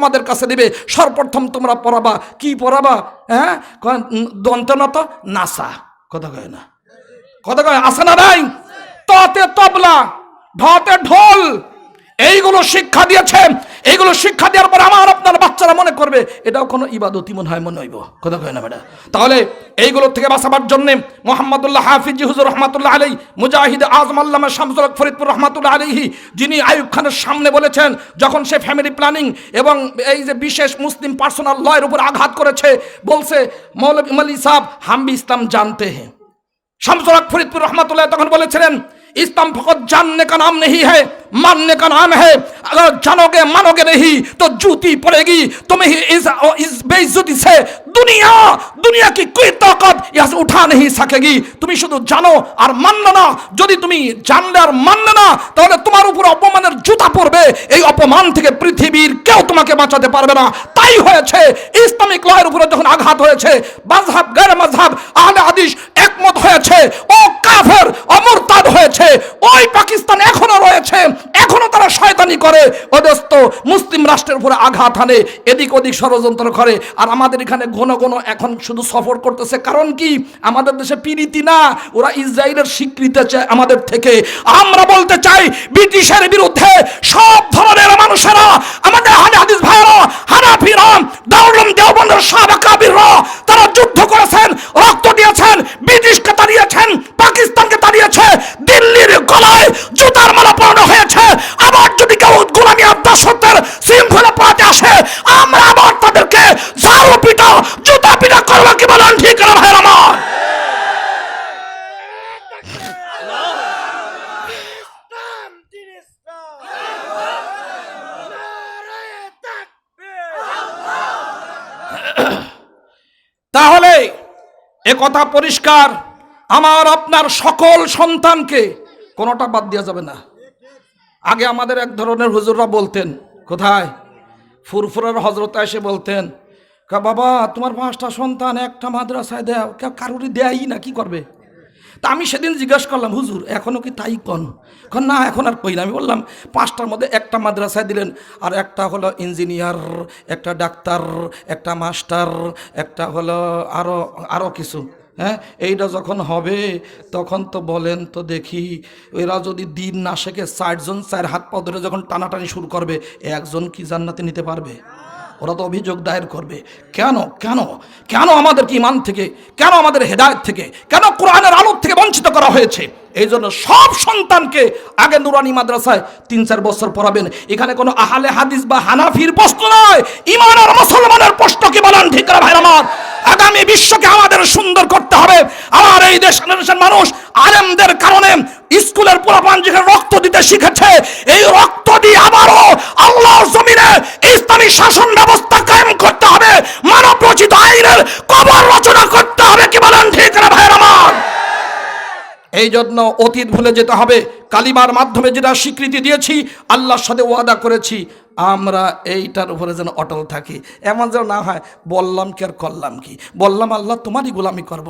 আমাদের কাছে দিবে। সর্বপ্রথম তোমরা পড়াবা। কি পড়াবা? হ্যাঁ? দন্তনত নাসা। কথা কয় না। কথা কয় আসে না নাই? ততে তবলা ঢতে ঢোল। এইগুলো শিক্ষা দিয়েছে। এইগুলো শিক্ষা দেওয়ার পর আমার আপনার বাচ্চারা মনে করবে, এটাও কোনো ইবাদতি মনে হয়, মনে হইব। কথা কয় না বেটা? তাহলে এইগুলো থেকে বাঁচাবার জন্য মোহাম্মদুল্লাহ হাফিজ হুজুর রহমাতুল্লাহ আলী মুজাহিদ আজম আল্লামা শামসুল ফরিদপুর রহমাতুল্লাহ আলীহি যিনি আয়ুব খানের সামনে বলেছেন, যখন সে ফ্যামিলি প্ল্যানিং এবং এই যে বিশেষ মুসলিম পার্সোনাল লয়ের উপর আঘাত করেছে, বলছে মৌলভী মলি সাহ হাম भी ইসলাম জানতে हैं শামসুল ফরিদপুর রহমাতুল্লাহ তখন বলেছিলেন इस्लाम फकत जानने का नाम नहीं है मानने का नाम है अगर जानोगे मानोगे नहीं तो जूती पड़ेगी तुम्हें ही इस, इस बेइज्जती से दुनिया दुनिया की कोई ताकत यहाँ से उठा नहीं सकेगी তুমি শুধু জানো আর মানলে না যদি তুমি জানলে আর মানলে না তাহলে তোমার উপর অপমানের জুতা পড়বে এই অপমান থেকে পৃথিবীর কেউ তোমাকে বাঁচাতে পারবে না তাই হয়েছে ইসলামিক লয়ের উপরে যখন আঘাত হয়েছে মাযহাব গায়র মাযহাব আহলে হাদিস একমত হয়েছে ও কাফের হয়েছে ওই পাকিস্তান এখনও রয়েছে। এখনও তারা শয়তানি করে। ওদস্ত মুসলিম রাষ্ট্রের উপরে আঘাত হানে। এদিক ওদিক ষড়যন্ত্র করে। আর আমাদের এখানে ঘন ঘন এখন শুধু সফর করতেছে। কারণ কি? আমাদের দেশে পিরিতি না। ওরা ইসরায়েলের স্বীকৃতি চায় আমাদের থেকে। আমরা বলতে চাই, ব্রিটিশের বিরুদ্ধে সব ধরনের মানুষেরা, আমাদের হানে হাদিস ভাইরা হানাফিরা দারুল দেওবন্দের সাহাবাকাবিররা তারা যুদ্ধ করেছেন রক্ত দিয়েছেন ব্রিটিশকে তাড়িয়েছেন পাকিস্তানকে তাড়িয়েছে দিল্লির গলায় জুতার মালা পরানো হয়েছে আবার যদি কেউ গোলামি আব্দাসত্বের শৃঙ্খলা পাতে আসে আমরা আবার তাদেরকে ঝাড়ু পিটা জুতা পিটা করব কি বলেন ঠিক না ভাই আমার ইসলাম দিন ইসলাম নারায়ে তাকবীর তাহলে এ কথা পরিষ্কার, আমার, আপনার সকল সন্তানকে কোনোটা বাদ দেওয়া যাবে না। আগে আমাদের এক ধরনের হুজুররা বলতেন, কোথায়? ফুরফুরের হজরত এসে বলতেন বাবা, তোমার পাঁচটা সন্তান একটা মাদ্রাসায় দেও কেউ কারোরই দেয়ই না, কি করবে? তা আমি সেদিন জিজ্ঞাসা করলাম, হুজুর এখনও কি তাই কন? কন, না, এখন আর কই না। আমি বললাম, পাঁচটার মধ্যে একটা মাদ্রাসায় দিলেন, আর একটা হলো ইঞ্জিনিয়ার, একটা ডাক্তার, একটা মাস্টার, একটা হলো আরও আরও কিছু হ্যাঁ? এইটা যখন হবে, তখন তো বলেন তো দেখি, এরা যদি দিন না শেখে চারজন চার হাত পা ধরে যখন টানাটানি শুরু করবে, একজন কি জান্নাতে নিতে পারবে? ওরা তো অভিযোগ দায়ের করবে। কেন? কেন? কেন আমাদেরকে ইমান থেকে, কেন আমাদের হেদায়ত থেকে, কেন কোরআনের আলোক থেকে বঞ্চিত করা হয়েছে? এই জন্য সব সন্তানকে আগে নুরানি মাদ্রাসায় তিন চার বছর পড়াবেন। এখানে কোনো আহালে হাদিস বা হানাফির প্রশ্ন নয় ইমান আর মুসলমানের প্রশ্ন কি বলেন ঠিক ভাই আমার? আগামী বিশ্বকে আমাদের সুন্দর করতে হবে। আমার এই দেশ মানুষ আলেমদের কারণে স্কুলের পোলাপান যেখানে রক্ত দিতে শিখেছে, এই রক্ত দিয়ে আবারও আল্লাহর জমিনে ইসলামী শাসন এই জন্য অতীত ভুলে যেতে হবে। কালিমার মাধ্যমে যেটা স্বীকৃতি দিয়েছি, আল্লাহর সাথে ওয়াদা করেছি, আমরা এইটার উপরে যেন অটল থাকি। এমন যেন না হয়, বললাম কি আর করলাম কি? বললাম, আল্লাহ, তোমারই গোলামি করব।